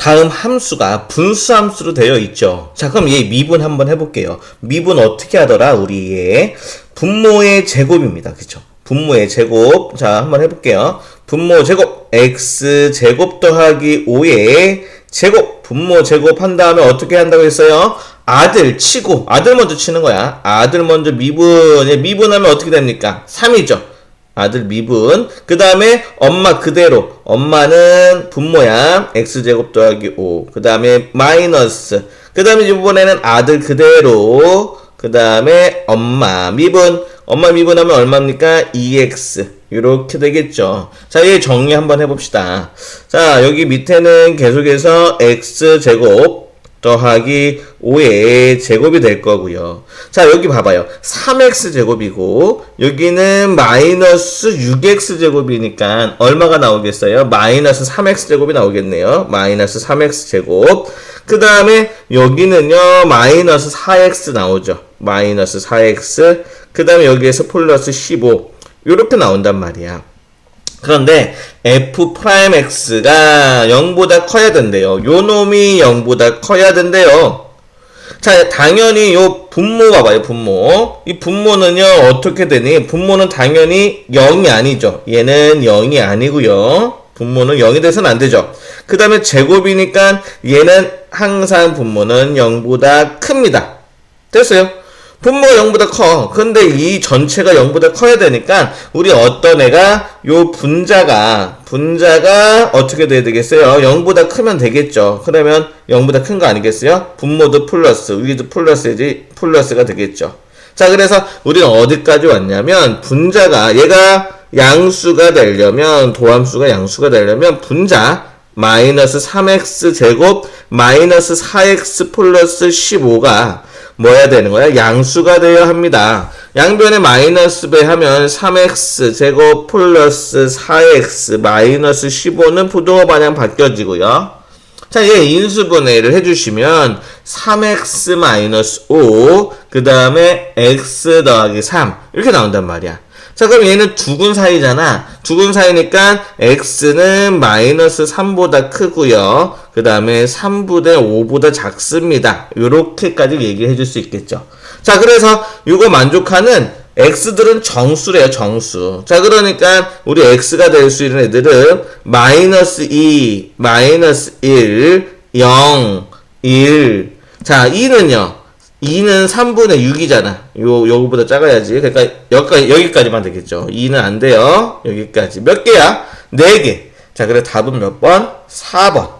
다음 함수가 분수 함수로 되어 있죠. 자, 그럼 얘 미분 한번 해볼게요. 미분 어떻게 하더라? 우리 얘 분모의 제곱입니다. 그쵸? 분모의 제곱. 자, 한번 해볼게요. 분모 제곱. x 제곱 더하기 5의 제곱. 분모 제곱 한 다음에 어떻게 한다고 했어요? 아들 치고, 아들 먼저 치는 거야. 아들 먼저 미분. 얘 미분하면 어떻게 됩니까? 3이죠. 아들 미분. 그 다음에 엄마 그대로. 엄마는 분모야. x제곱 더하기 5. 그 다음에 마이너스. 그 다음에 이번에는 아들 그대로. 그 다음에 엄마 미분. 엄마 미분하면 얼마입니까? 2x. 이렇게 되겠죠. 자, 얘 정리 한번 해봅시다. 자, 여기 밑에는 계속해서 x제곱 더하기 5의 제곱이 될 거고요. 자, 여기 봐봐요. 3x 제곱이고 여기는 마이너스 6x 제곱이니까 얼마가 나오겠어요? 마이너스 3x 제곱이 나오겠네요. 마이너스 3x 제곱. 그 다음에 여기는요. 마이너스 4x 나오죠. 마이너스 4x. 그 다음에 여기에서 플러스 15. 이렇게 나온단 말이야. 그런데 f 프라임 x가 0보다 커야 된대요. 요 놈이 0보다 커야 된대요. 자, 당연히 요 분모 봐봐요, 분모. 이 분모는요, 어떻게 되니? 분모는 당연히 0이 아니죠. 얘는 0이 아니고요. 분모는 0이 돼서는 안 되죠. 그 다음에 제곱이니까 얘는 항상 분모는 0보다 큽니다. 됐어요? 분모가 0보다 커. 근데 이 전체가 0보다 커야 되니까 우리 어떤 애가 요 분자가 분자가 어떻게 돼야 되겠어요? 0보다 크면 되겠죠. 그러면 0보다 큰 거 아니겠어요? 분모도 플러스, 위도 플러스지 플러스가 되겠죠. 자, 그래서 우리는 어디까지 왔냐면 분자가 얘가 양수가 되려면 도함수가 양수가 되려면 분자 마이너스 3x 제곱 마이너스 4x 플러스 15가 뭐야 되는 거야? 양수가 되어야 합니다. 양변에 마이너스 배하면 3x 제곱 플러스 4x 마이너스 15는 부동호 반향 바뀌어지고요. 자, 얘 인수분해를 해주시면 3x 마이너스 5, 그 다음에 x 더하기 3 이렇게 나온단 말이야. 자, 그럼 얘는 두근 사이잖아. 두근 사이니까 x는 마이너스 3보다 크고요. 그 다음에 3분의 5보다 작습니다. 요렇게까지 얘기해 줄 수 있겠죠. 자, 그래서 이거 만족하는 x들은 정수래요, 정수. 자, 그러니까 우리 x가 될 수 있는 애들은 마이너스 2, 마이너스 1, 0, 1. 자, 2는요. 2는 3분의 6이잖아. 요, 요거보다 작아야지. 그러니까 여기까지, 여기까지만 되겠죠. 2는 안 돼요. 여기까지. 몇 개야? 4개. 자, 그래 답은 몇 번? 4번.